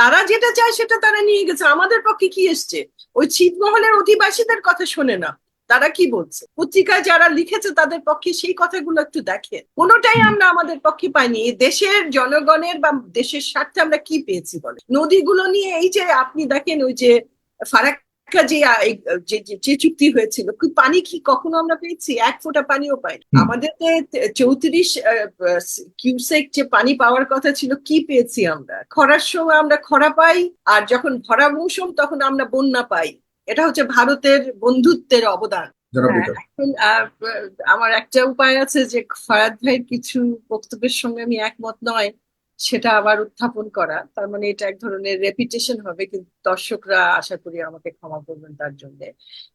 তারা যেটা চায় সেটা তারা নিয়ে গেছে। আমাদের পক্ষে কি এসছে? ওই ছিটমহলের অধিবাসীদের কথা শোনে না। তারা কি বলছে? পত্রিকায় যারা লিখেছে তাদের পক্ষে সেই কথাগুলো একটু দেখে। কোনোটাই আমরা আমাদের পক্ষে পাইনি। দেশের জনগণের বা দেশের স্বার্থে আমরা কি পেয়েছি বলে? নদীগুলো নিয়ে এই যে আপনি দেখেন ওই যে ফারাক্কা যে যে চুক্তি হয়েছিল পানি কি কখনো আমরা পেয়েছি? এক ফোঁটা পানিও পাইনি। আমাদের চৌত্রিশ কিউসেক যে পানি পাওয়ার কথা ছিল কি পেয়েছি আমরা? খরার সময় আমরা খরা পাই আর যখন ভরা মৌসুম তখন আমরা বন্যা পাই। এটা হচ্ছে ভারতের বন্ধুত্বের অবদান। হ্যাঁ, আমার একটা উপায় আছে যে ফরাদ ভাইয়ের কিছু বক্তব্যের সঙ্গে আমি একমত নয়। সেটা আবার উত্থাপন করা। তার মানে এটা এক ধরনের রেপিটেশন হবে কিন্তু দর্শকরা আশা করি আমাকে ক্ষমা করবেন তার জন্য।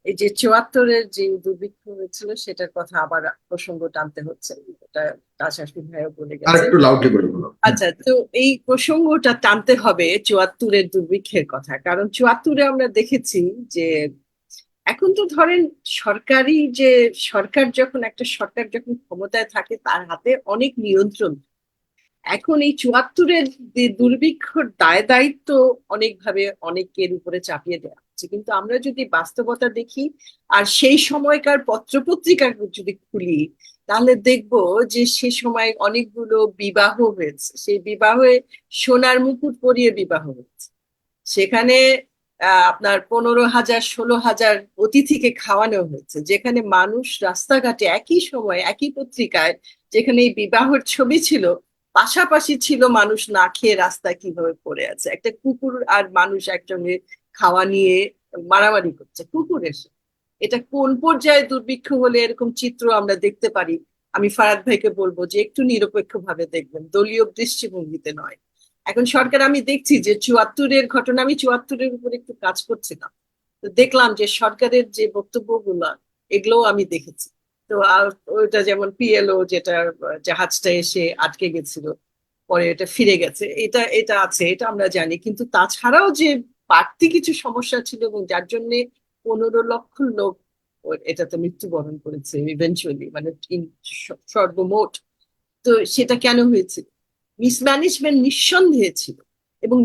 এই যে চুয়াত্তরের যে দুর্ভিক্ষ হয়েছিল সেটার কথা আবার প্রসঙ্গ টানতে হচ্ছে। এটা তাশাফি ভাইও বলে গেছে। আচ্ছা তো এই প্রসঙ্গটা টানতে হবে চুয়াত্তরের দুর্ভিক্ষের কথা। কারণ চুয়াত্তরে আমরা দেখেছি যে এখন তো ধরেন সরকারি যে সরকার যখন একটা সরকার যখন ক্ষমতায় থাকে তার হাতে অনেক নিয়ন্ত্রণ। এখন এই চুয়াত্তরের দুর্ভিক্ষর দায় দায়িত্ব অনেকভাবে অনেকের উপরে চাপিয়ে দেওয়া হচ্ছে। কিন্তু আমরা যদি বাস্তবতা দেখি আর সেই সময়কার পত্রপত্রিকা যদি খুলি, তাহলে দেখব যে সে সময় অনেকগুলো বিবাহ হয়েছে। সেই বিবাহে সোনার মুকুট পরিয়ে বিবাহ হয়েছে। সেখানে আপনার পনেরো হাজার, ষোলো হাজার অতিথিকে খাওয়ানো হয়েছে। যেখানে মানুষ রাস্তাঘাটে একই সময়, একই পত্রিকায় যেখানে এই বিবাহের ছবি ছিল পাশাপাশি ছিল মানুষ না খেয়ে রাস্তায় কীভাবে পড়ে আছে? একটা কুকুর আর মানুষ একসঙ্গে খাওয়া নিয়ে মারামারি করছে। কুকুর এসে। এটা কোন পর্যায়ে দুর্ভিক্ষ হলে এরকম চিত্র আমরা দেখতে পারি? আমি ফারাদ ভাইকে বলব যে একটু নিরপেক্ষ ভাবে দেখবেন। দলীয় দৃষ্টিভঙ্গিতে নয়। এখন সরকার, আমি দেখছি যে চুয়াত্তরের ঘটনা, আমি চুয়াত্তরের উপর একটু কাজ করছিলাম। তো দেখলাম যে সরকারের যে বক্তব্যগুলো, এগুলোও আমি দেখেছি। তো আর ওইটা যেমন পিএলও যেটা, জাহাজটা এসে আটকে গেছিল, পরে এটা ফিরে গেছে, এটা এটা আছে, এটা আমরা জানি। কিন্তু তাছাড়াও যে বাড়তি কিছু সমস্যা ছিল এবং যার জন্য পনেরো লক্ষ লোক এটাতে মৃত্যুবরণ করেছে ইভেনচুয়ালি মানে সর্বমোট। তো সেটা কেন হয়েছিল মিসম্যানেজমেন্ট নিঃসন্দেহে ছিল এবং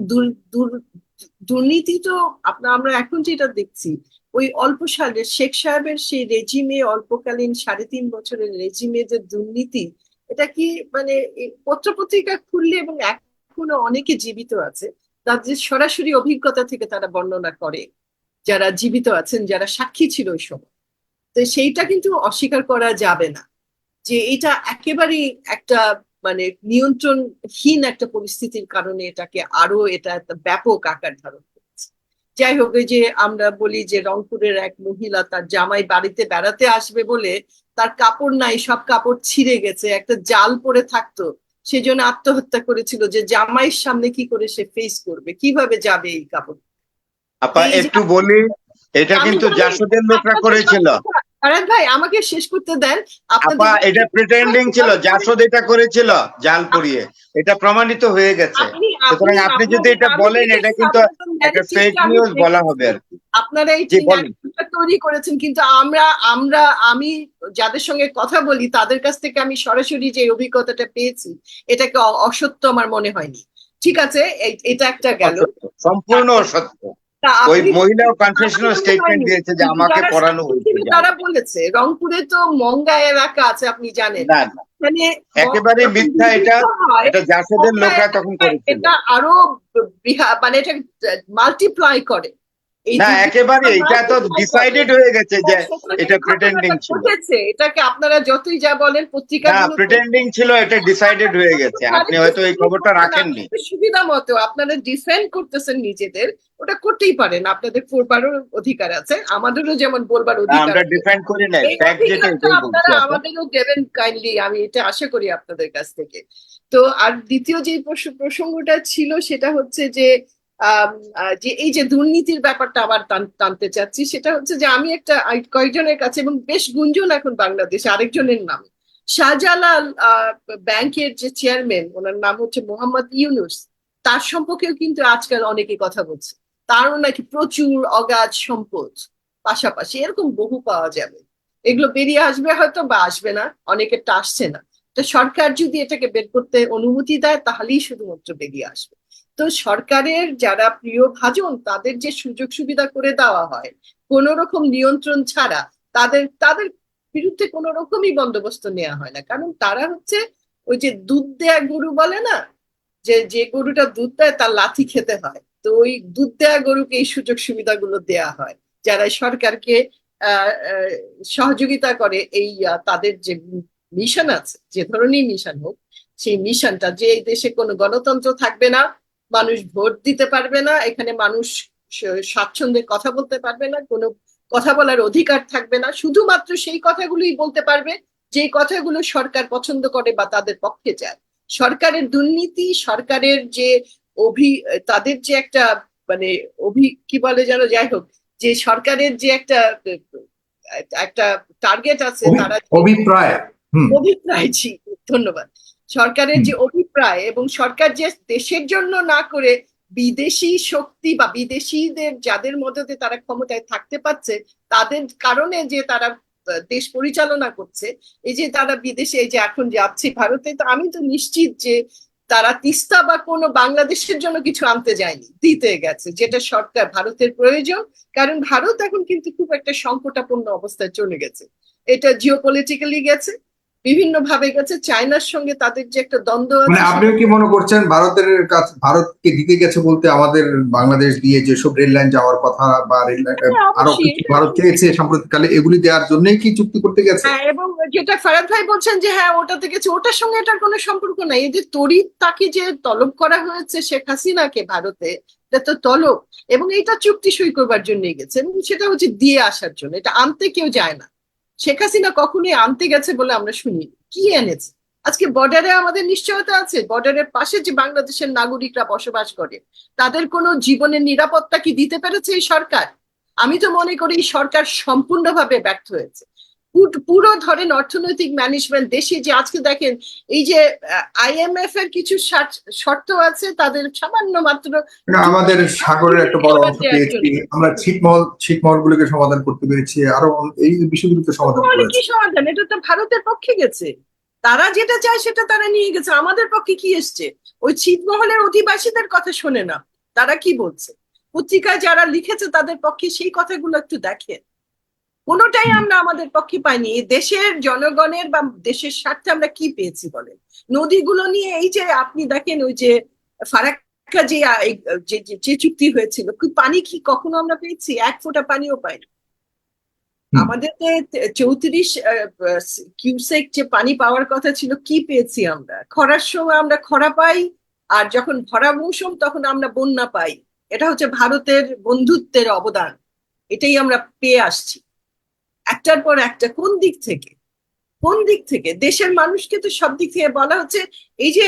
দুর্নীতি তো আপনার আমরা এখন যেটা দেখছি, ওই অল্প সালে, শেখ সাহেবের সেই রেজিমে অল্পকালীন সাড়ে তিন বছরের রেজিমে যে দুর্নীতি, এটা কি মানে পত্রপত্রিকা খুললে এবং এখনও অনেকে জীবিত আছে, তাদের সরাসরি অভিজ্ঞতা থেকে তারা বর্ণনা করে, যারা জীবিত আছেন, যারা সাক্ষী ছিল ওই সময়। তো সেইটা কিন্তু অস্বীকার করা যাবে না, যে এটা একেবারেই একটা মানে নিয়ন্ত্রণহীন একটা পরিস্থিতির কারণে এটাকে আরও এটা একটা ব্যাপক আকার ধারণ করেছে। যাই হোক যে আমরা বলি যে রংপুরের এক মহিলা তার জামাই বাড়িতে বেড়াতে আসবে বলে তার কাপড় নাই সব কাপড় ছিঁড়ে গেছে একটা জাল পরে থাকতো সেজন্য আত্মহত্যা করেছিল যে জামাইয়ের সামনে কি করে সে ফেস করবে কীভাবে যাবে এই কাপড়? আপা একটু বলি এটা কিন্তু জাসদের লোকরা করেছিল। কথা- ভাই আমাকে শেষ করতে দেন। আপা এটা প্রিটেন্ডিং ছিল জাসদ এটা করেছিল জাল পরিয়ে। এটা প্রমাণিত হয়ে গেছে। সুতরাং আপনি যদি এটা বলেন এটা কিন্তু একটা ফেক নিউজ বলা হবে আর কি। আপনারা এই তৈরি করেছেন কিন্তু আমরা আমরা আমি যাদের সঙ্গে কথা বলি তাদের কাছ থেকে আমি সরাসরি যে অভিজ্ঞতাটা পেয়েছি এটাকে অসত্য আমার মনে হয়নি। ঠিক আছে? এটা একটা গেল। সম্পূর্ণ অসত্য। তা ওই মহিলাও কনফেশনাল স্টেটমেন্ট দিয়েছে যে আমাকে পড়ানো হয়েছে তারা বলেছে রংপুরে তো মঙ্গা এলাকা আছে আপনি জানেন। না মানে একেবারে মিথ্যা এটা এটা জাসদের লোকরা তখন করেছে এটা আরও মানে এটা মাল্টিপ্লাই করে। না একেবারে এটা তো। ডিসাইডেড হয়ে গেছে যে এটা প্রিটেন্ডিং ছিল। এটাকে আপনারা যতই যা বলেন না পত্রিকাগুলো প্রিটেন্ডিং ছিল এটা ডিসাইডেড হয়ে গেছে। আপনি হয়তো এই খবরটা রাখেননি। সুবিধা মতো আপনারা ডিফেন্ড করতেছেন নিজেদের ওটা করতেই পারেন আপনাদের করবারও অধিকার আছে আমাদেরও যেমন বলবার অধিকার আমরা ডিফেন্ড করি এই ফ্যাক্ট যেটা আপনারা আমাদেরও দেবেন কাইন্ডলি আমি এটা আশা করি আপনাদের কাছ থেকে। তো আর দ্বিতীয় যে প্রসঙ্গটা ছিল সেটা হচ্ছে যে যে এই যে দুর্নীতির ব্যাপারটা আবার টান- টানতে চাচ্ছি, সেটা হচ্ছে যে আমি একটা কয়েকজনের কাছে এবং বেশ গুঞ্জন এখন বাংলাদেশে আরেকজনের নাম। শাহজালাল ব্যাংকের যে চেয়ারম্যান, ওনার নাম হচ্ছে মোহাম্মদ ইউনুস, তার সম্পর্কেও কিন্তু আজকাল অনেকে কথা বলছে। তারও নাকি প্রচুর অগাধ সম্পদ। পাশাপাশি এরকম বহু পাওয়া যাবে। এগুলো বেরিয়ে আসবে হয়তো বা আসবে না, অনেকেরটা আসছে না। তো সরকার যদি এটাকে বের করতে অনুমতি দেয়, তাহলেই শুধুমাত্র বেরিয়ে আসবে। তো সরকারের যারা প্রিয় ভাজন, তাদের যে সুযোগ সুবিধা করে দেওয়া হয়, কোন রকম নিয়ন্ত্রণ ছাড়া তাদের তাদের বিরুদ্ধে কোন রকমই বন্দোবস্ত নেওয়া হয় না। কারণ তারা হচ্ছে ওই যে দুধ দেয়া গরু বলে না? যে যে গরুটা দুধ দেয় তার লাথি খেতে হয়। তো ওই দুধ দেয়া গরুকে এই সুযোগ সুবিধাগুলো দেয়া হয়। যারা সরকারকে সহযোগিতা করে এই তাদের যে মিশন আছে, যে ধরনের মিশন হোক, সেই মিশনটা যে এই দেশে কোনো গণতন্ত্র থাকবে না মানুষ ভোট দিতে পারবে না এখানে মানুষ স্বাচ্ছন্দ্যে কথা বলতে পারবে না কোনো কথা বলার অধিকার থাকবে না শুধুমাত্র সেই কথাগুলোই বলতে পারবে যে কথাগুলো সরকার পছন্দ করে বা তাদের পক্ষে যায়। সরকারের দুর্নীতি সরকারের যে অভি তাদের যে একটা মানে অভি কি বলে যেন যাই হোক যে সরকারের যে একটা একটা টার্গেট আছে তারা অভিপ্রায় অভিপ্রায় জি ধন্যবাদ। সরকারের যে অভিপ্রায় এবং সরকার যে দেশের জন্য না করে বিদেশি শক্তি বা বিদেশিদের যাদের মধ্যে তারা ক্ষমতায় থাকতে পারছে, তাদের কারণে যে তারা দেশ পরিচালনা করছে, এই যে তারা বিদেশে এই যে এখন যাচ্ছে ভারতে, তো আমি তো নিশ্চিত যে তারা তিস্তা বা কোনো বাংলাদেশের জন্য কিছু আনতে যায়নি, দিতে গেছে, যেটা সরকার ভারতের প্রয়োজন, কারণ ভারত এখন কিন্তু খুব একটা সংকটাপন্ন অবস্থায় চলে গেছে। এটা জিও গেছে বিভিন্ন ভাবে গেছে। চায়নার সঙ্গে তাদের যে একটা দ্বন্দ্ব মানে আছে আপনিও কি মনে করছেন ভারতের কাছে ভারতকে দিতে গেছে বলতে আমাদের বাংলাদেশ দিয়ে যেসব রেল লাইন যাওয়ার কথা বা রেল লাইন হ্যাঁ, আরও কিছু ভারত চেয়েছে সাম্প্রতিককালে এগুলি দেওয়ার জন্যই কি চুক্তি করতে গেছে? হ্যাঁ এবং যেটা ফারাদ ভাই বলছেন যে হ্যাঁ ওটাতে গেছে। ওটার সঙ্গে এটার কোনো সম্পর্ক নাই। এই যে তড়িৎ তাকে যে তলব করা হয়েছে শেখ হাসিনাকে ভারতে এটা তো তলব। এবং এটা চুক্তি সই করবার জন্যই গেছে। এবং সেটা হচ্ছে দিয়ে আসার জন্য। এটা আনতে কেউ যায় না। শেখ হাসিনা কখনোই আনতে গেছে বলে আমরা শুনি কি এনেছে? আজকে বর্ডারে আমাদের নিশ্চয়তা আছে। বর্ডারের পাশে যে বাংলাদেশের নাগরিকরা বসবাস করে, তাদের কোনো জীবনের নিরাপত্তা কি দিতে পেরেছে এই সরকার? আমি তো মনে করি সরকার সম্পূর্ণভাবে ব্যর্থ হয়েছে। পুর- ধরেন অর্থনৈতিক ম্যানেজমেন্ট দেশে যে আজকে দেখেন এই যে আইএমএফ এর কিছু শর্ত আছে তাদের সামান্য মাত্র আমাদের সাগরের একটা বড় অংশ পেয়েছি। আমরা ছিটমহল ছিটমহল গুলিকে সমাধান করতে পেরেছি। আরও এই বিষয়গুলিতে সমাধান কি সমাধান? এটা তো ভারতের পক্ষে গেছে। তারা যেটা চায় সেটা তারা নিয়ে গেছে। আমাদের পক্ষে কি এসছে? ওই ছিটমহলের অধিবাসীদের কথা শোনে না। তারা কি বলছে? পত্রিকায় যারা লিখেছে তাদের পক্ষে সেই কথাগুলো একটু দেখেন। কোনোটাই আমরা আমাদের পক্ষে পাইনি। দেশের জনগণের বা দেশের স্বার্থে আমরা কি পেয়েছি বলেন? নদীগুলো নিয়ে এই যে আপনি দেখেন ওই যে ফারাক্কা যে যে চুক্তি হয়েছিল পানি কি কখনো আমরা পেয়েছি? এক ফোঁটা পানিও পাইনি। আমাদের চৌত্রিশ কিউসেক যে পানি পাওয়ার কথা ছিল কি পেয়েছি আমরা? খরার সময় আমরা খরা পাই আর যখন ভরা মৌসুম তখন আমরা বন্যা পাই। এটা হচ্ছে ভারতের বন্ধুত্বের অবদান। এটাই আমরা পেয়ে আসছি। একটার পর একটা কোন দিক থেকে? কোন দিক থেকে? দেশের মানুষকে তো সব দিক থেকে বলা হচ্ছে, এই যে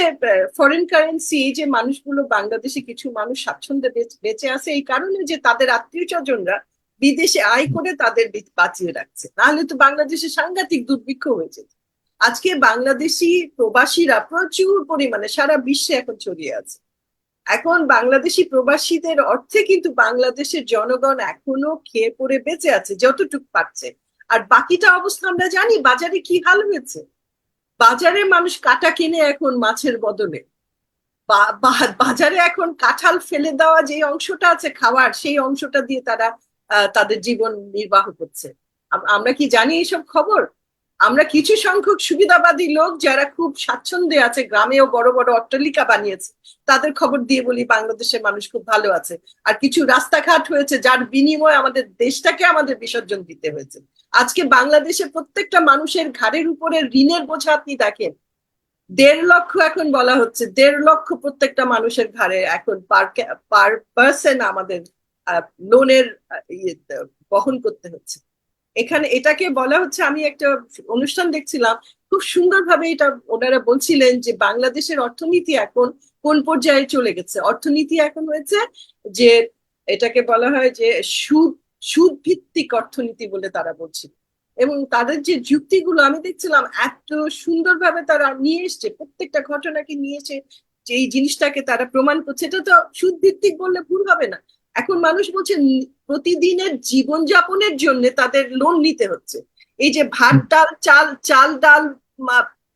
ফরেন কারেন্সি এই যে মানুষগুলো বাংলাদেশে কিছু মানুষ স্বাচ্ছন্দ্যে বেঁচে আছে, এই কারণে যে তাদের আত্মীয় স্বজনরা বিদেশে আয় করে তাদের বাঁচিয়ে রাখছে। নাহলে তো বাংলাদেশে সাংঘাতিক দুর্ভিক্ষ হয়েছে আজকে বাংলাদেশি প্রবাসীরা প্রচুর পরিমাণে সারা বিশ্বে এখন ছড়িয়ে আছে। এখন বাংলাদেশি প্রবাসীদের অর্থে কিন্তু বাংলাদেশের জনগণ এখনও খেয়ে পড়ে বেঁচে আছে, যতটুকু পাচ্ছে আর বাকিটা অবস্থা আমরা জানি, বাজারে কি হাল হয়েছে? বাজারে মানুষ কাটা কিনে এখন মাছের বদলে। বাজারে এখন কাঁঠাল ফেলে দেওয়া যে অংশটা আছে খাওয়ার, সেই অংশটা দিয়ে তারা তাদের জীবন নির্বাহ করছে। আমরা কি জানি এইসব খবর? আমরা কিছু সংখ্যক সুবিধাবাদী লোক যারা খুব স্বাচ্ছন্দ্যে আছে, গ্রামেও বড় বড় অট্টালিকা বানিয়েছে, তাদের খবর দিয়ে বলি বাংলাদেশের মানুষ খুব ভালো আছে। আর কিছু রাস্তাঘাট হয়েছে যার বিনিময়ে আমাদের দেশটাকে আমাদের বিসর্জন দিতে হয়েছে। আজকে বাংলাদেশে প্রত্যেকটা মানুষের ঘাড়ের উপরে ঋণের বোঝা আপনি দেখেন। দেড় লক্ষ এখন বলা হচ্ছে, দেড় লক্ষ প্রত্যেকটা মানুষের ঘাড়ে এখন পার পার পার্সন আমাদের লোনের ইয়ে বহন করতে হচ্ছে। এখানে এটাকে বলা হচ্ছে, আমি একটা অনুষ্ঠান দেখছিলাম, খুব সুন্দরভাবে এটা ওনারা বলছিলেন যে বাংলাদেশের অর্থনীতি এখন কোন পর্যায়ে চলে গেছে? অর্থনীতি এখন হয়েছে যে এটাকে বলা হয় যে সুদ সুদ ভিত্তিক অর্থনীতি বলে তারা বলছিল এবং তাদের যে যুক্তিগুলো আমি দেখছিলাম এত সুন্দরভাবে তারা নিয়ে এসছে প্রত্যেকটা ঘটনাকে নিয়ে এসে যে এই জিনিসটাকে তারা প্রমাণ করছে এটা তো সুদ ভিত্তিক বললে ভুল হবে না। এখন মানুষ বলছে প্রতিদিনের জীবনযাপনের জন্য তাদের লোন নিতে হচ্ছে। এই যে ভাত ডাল চাল চাল ডাল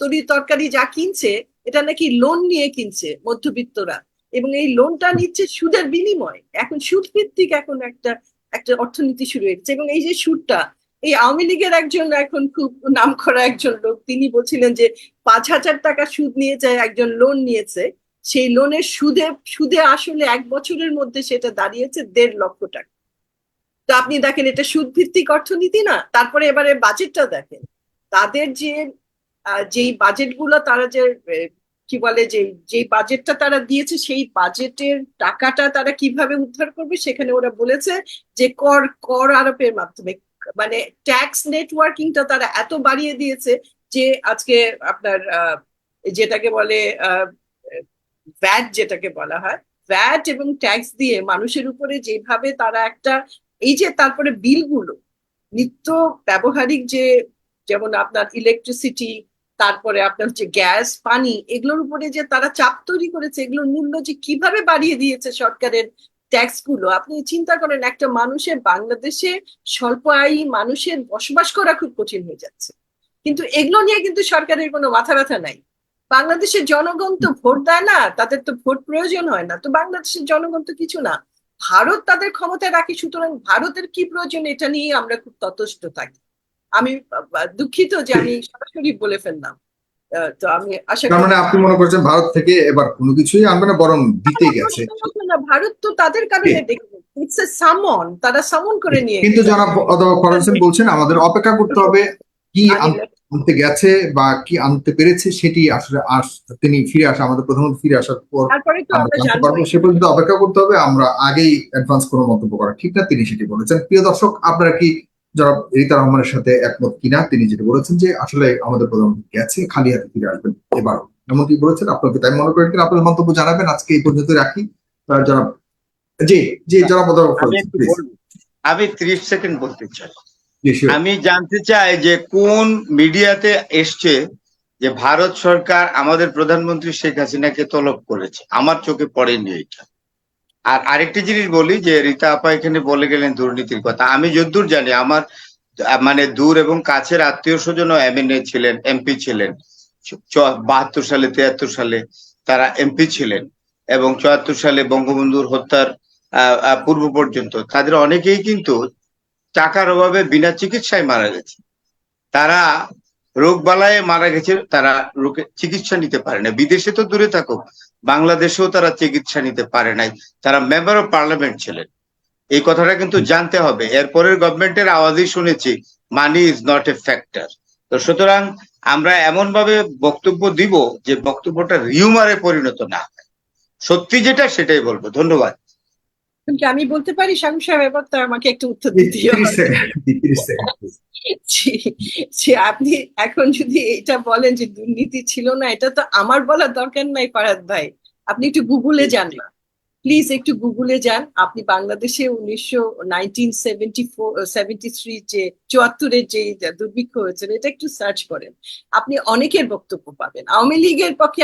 তরি তরকারি যা কিনছে এটা নাকি লোন নিয়ে কিনছে মধ্যবিত্তরা। এবং এই লোনটা নিচ্ছে সুদের বিনিময়। এখন সুদ ভিত্তিক এখন একটা একটা অর্থনীতি শুরু হয়েছে এবং এই যে সুদটা এই আওয়ামী লীগের একজন এখন খুব নাম করা একজন লোক, তিনি বলছিলেন যে পাঁচ হাজার টাকা সুদ নিয়ে যায় একজন লোন নিয়েছে। সেই লোনের সুদে সুদে আসলে এক বছরের মধ্যে সেটা দাঁড়িয়েছে দেড় লক্ষ টাকা। তো আপনি দেখেন, এটা সুদ ভিত্তিক অর্থনীতি না, তারপরে এবারে বাজেটটা দেখেন। তাদের যে যেই বাজেটগুলো তারা যে কি বলে যে যেই বাজেটটা তারা দিয়েছে, সেই বাজেটের টাকাটা তারা কীভাবে উদ্ধার করবে সেখানে ওরা বলেছে যে, কর কর আরোপের মাধ্যমে। মানে ট্যাক্স নেটওয়ার্কিংটা তারা এত বাড়িয়ে দিয়েছে যে, আজকে আপনার যেটাকে বলে ভ্যাট যেটাকে বলা হয় ভ্যাট এবং ট্যাক্স দিয়ে মানুষের উপরে যেভাবে তারা একটা, এই যে তারপরে বিলগুলো, নিত্য ব্যবহারিক যে, যেমন আপনার ইলেকট্রিসিটি তারপরে আপনার হচ্ছে গ্যাস, পানি, এগুলোর উপরে যে তারা চাপ তৈরি করেছে এগুলোর মূল্য যে কীভাবে বাড়িয়ে দিয়েছে সরকারের ট্যাক্সগুলো আপনি চিন্তা করেন একটা মানুষের বাংলাদেশে স্বল্প আয়ী মানুষের বসবাস করা খুব কঠিন হয়ে যাচ্ছে। কিন্তু এগুলো নিয়ে কিন্তু সরকারের কোনো মাথা ব্যথা নাই। বাংলাদেশের জনগণ তো ভোট দেয় না, তাদের তো ভোট প্রয়োজন হয় না। তো বাংলাদেশের জনগণ তো কিছু না। ভারত তাদের ক্ষমতায় রাখে, সুতরাং ভারতের কি প্রয়োজন এটা নিয়ে আমরা খুব ততষ্ট থাকি। আমি দুঃখিত যে আমি সরাসরি বলে ফেললাম। তো আমি আশা করি মানে আপনি মনে করছেন ভারত থেকে এবার কোনো কিছুই আনবে না বরং দিতে গেছে। না, ভারত তো তাদের কারণে দেখবে ইটস এ সামন তারা সামন করে নিয়ে কিন্তু যারা অধ্যাপক ফরাজ বলছেন আমাদের অপেক্ষা করতে হবে কি আনতে গেছে বা কি আনতে পেরেছে সেটি আসলে আস তিনি ফিরে আসা আমাদের প্রধানমন্ত্রী ফিরে আসার পর পারব সে পর্যন্ত অপেক্ষা করতে হবে আমরা আগেই অ্যাডভান্স কোনো মন্তব্য করা ঠিক না তিনি সেটি বলেছেন। প্রিয় দর্শক আপনারা কি যারা রীতা রহমানের সাথে একমত কিনা তিনি যেটা বলেছেন যে আসলে আমাদের প্রধানমন্ত্রী গেছে খালি হাতে ফিরে আসবেন এবারও। এমনকি বলেছেন আপনাকে তাই মনে করেন আপনার মন্তব্য জানাবেন আজকে এই পর্যন্ত রাখি। যারা জি জি যারা আমি ত্রিশ সেকেন্ড বলতে চাই। আমি জানতে চাই যে কোন মিডিয়াতে এসছে যে ভারত সরকার আমাদের প্রধানমন্ত্রী শেখ হাসিনাকে তলব করেছে? আমার চোখে পড়েনি এটা আর আরেকটি জিনিস বলি যে, রীতা আপা এখানে বলে গেলেন দুর্নীতির কথা। আমি যদ্দূর জানি, আমার মানে দূর এবং কাছের আত্মীয় স্বজনও এমএনএ ছিলেন এমপি ছিলেন। বাহাত্তর সালে, তিয়াত্তর সালে তারা এমপি ছিলেন এবং চুয়াত্তর সালে বঙ্গবন্ধুর হত্যার পূর্ব পর্যন্ত। তাদের অনেকেই কিন্তু টাকার অভাবে বিনা চিকিৎসায় মারা গেছে। তারা রোগ বালায় মারা গেছে, তারা চিকিৎসা নিতে পারে না। বিদেশে তো দূরে থাকুক বাংলাদেশেও তারা চিকিৎসা নিতে পারে নাই। তারা মেম্বার অফ পার্লামেন্ট ছিলেন। এই কথাটা কিন্তু জানতে হবে। এরপরের গভর্নমেন্টের আওয়াজই শুনেছি money is not a factor তো সুতরাং আমরা এমন ভাবে বক্তব্য দিব যে বক্তব্যটা রিউমারে পরিণত না হয়। সত্যি যেটা সেটাই বলব। ধন্যবাদ। আমি বলতে পারি সাংু সাহেব এবার তো আমাকে একটু উত্তর দিতে 30 সেকেন্ড জি, 30 সেকেন্ড please। জি, জি, আপনি এখন যদি এটা বলেন যে দুর্নীতি ছিল না এটা তো আমার বলার দরকার নাই ফারাদ ভাই। আপনি একটু গুগলে যান না। প্লিজ একটু গুগলে যান। আপনি বাংলাদেশে উনিশশো যে চুয়াত্তরের যে দুর্ভিক্ষ হয়েছিল এটা একটু সার্চ করেন। আপনি অনেকের বক্তব্য পাবেন। আওয়ামী লীগের পক্ষে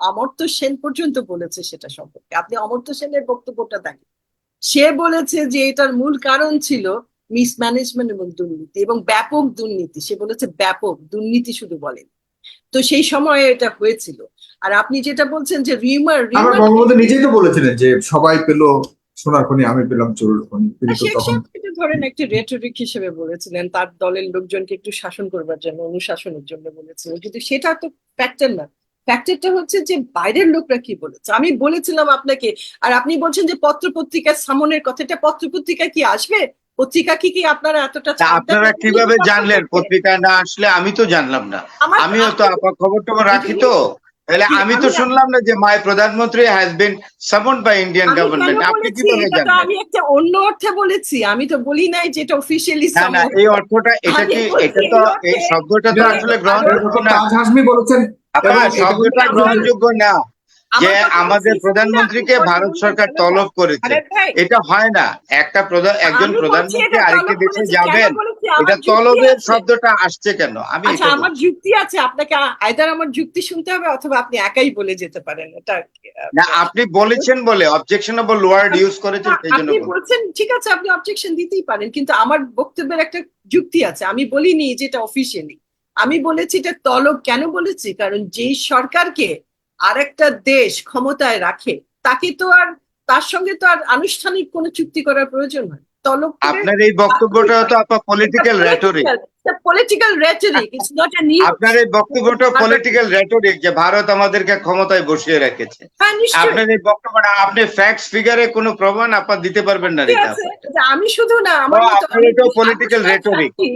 অমর্ত্য সেন পর্যন্ত বলেছে সেটা সম্পর্কে। আপনি অমর্ত্য সেনের বক্তব্যটা দেখেন। সে বলেছে যে এটার মূল কারণ ছিল মিসম্যানেজমেন্ট এবং দুর্নীতি এবং ব্যাপক দুর্নীতি সে বলেছে ব্যাপক দুর্নীতি শুধু বলেন তো সেই সময়ে এটা হয়েছিল। আর আপনি যেটা বলছেন যে রিমার রিমার বঙ্গবন্ধু নিজেই তো বলেছিলেন যে সবাই পেল সোনার খনি আমি পেলাম চোরের খনি এটা ধরেন একটা রেটরিক হিসেবে বলেছিলেন তার দলের লোকজনকে একটু শাসন করবার জন্য অনুশাসনের জন্য বলেছিলেন। কিন্তু সেটা তো ফ্যাক্টর না। ফ্যাক্টরটা হচ্ছে যে বাইরের লোকরা কি বলেছে? আমি বলেছিলাম আপনাকে আর আপনি বলছেন যে পত্র পত্রিকার সামনের কথাটা পত্র পত্রিকা কি আসবে? পত্রিকা কি কি আপনারা এতটা? আপনারা কীভাবে জানলেন? পত্রিকায় না আসলে আমি তো জানলাম না। আমিও তো আপা খবর টবর রাখি তো। তাহলে আমি তো শুনলাম না যে মাই প্রধানমন্ত্রী has been summoned by Indian government আপনি এটা তো জানলেন? আমি একটা অন্য অর্থে বলেছি। আমি তো বলি নাই যে এটা অফিসিয়ালি না না এই অর্থটা এটা কি এটা তো এই শব্দটা তো আসলে গ্রহণযোগ্য না। বলেছেন। শব্দটা গ্রহণযোগ্য না। যে আমাদের প্রধানমন্ত্রীকে ভারত সরকার তলব করেছে। এটা হয় না। একটা প্রধান একজন প্রধানমন্ত্রী আরেকটি দেশে যাবেন এটা তলবের শব্দটা আসছে কেন? আমি আচ্ছা আমার যুক্তি আছে। আপনাকে আইদার আমার যুক্তি শুনতে হবে অথবা আপনি একাই বলে যেতে পারেন। এটা না আপনি বলেছেন বলে অবজেকশনেবল ওয়ার্ড ইউজ করেছেন সেই জন্য আপনি বলছি। বলছেন ঠিক আছে আপনি অবজেকশন দিতেই পারেন কিন্তু আমার বক্তব্যের একটা যুক্তি আছে। আমি বলিনি যে এটা অফিসিয়ালি আমি বলেছি এটা তলব কেন বলেছি? কারণ যেই সরকারকে আরেকটা দেশ ক্ষমতায় রাখে তাকে তো আর তার সঙ্গে তো আর আনুষ্ঠানিক কোনো চুক্তি করার প্রয়োজন হয়। তলব আপনার এই বক্তব্যটা তো আপনার political rhetoric political rhetoric it's not a news আপনার এই বক্তব্যটা পলিটিক্যাল রেটরিক যে ভারত আমাদেরকে ক্ষমতায় বসিয়ে রেখেছে। হ্যাঁ আপনার এই বক্তব্যটা আপনি ফ্যাক্টস ফিগারে কোনো প্রমাণ আপনার দিতে পারবেন না রিতা আমি শুধু না আমার আমি rhetoric। সাক্ষী,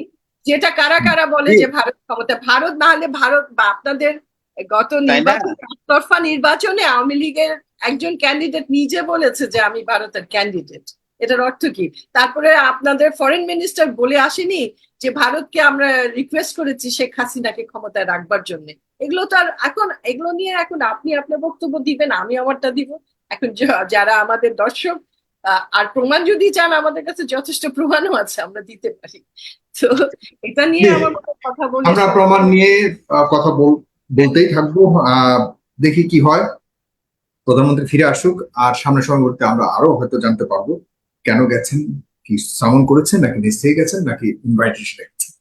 যেটা কারা কারা বলে যে ভারত ক্ষমতা ভারত না হলে ভারত বা আপনাদের গত নির্বাচন নির্বাচনে আওয়ামী লীগের একজন ক্যান্ডিডেট নিজে বলেছে যে আমি ভারতের ক্যান্ডিডেট এটার অর্থ কি? তারপরে আপনাদের ফরেন মিনিস্টার বলে আসেনি যে ভারতকে আমরা রিকোয়েস্ট করেছি শেখ হাসিনাকে ক্ষমতায় রাখবার জন্য। এগুলো তো আর এখন এগুলো নিয়ে এখন আপনি আপনার বক্তব্য দিবেন আমি আমারটা দিব। এখন যারা আমাদের দর্শক আর প্রমাণ যদি চান আমাদের কাছে যথেষ্ট প্রমাণও আছে আমরা দিতে পারি। তো এটা নিয়ে আমার কথা বলে আমরা প্রমাণ নিয়ে কথা বল- বলতেই থাকব দেখি কি হয়। প্রধানমন্ত্রী ফিরে আসুক, আর সামনের সময়বর্তী আমরা আরও হয়তো জানতে পারব কেন গেছেন, কি সামন করেছেন, নাকি নিশ্চয়ই গেছেন, নাকি ইনভাইটেশন গেছেন।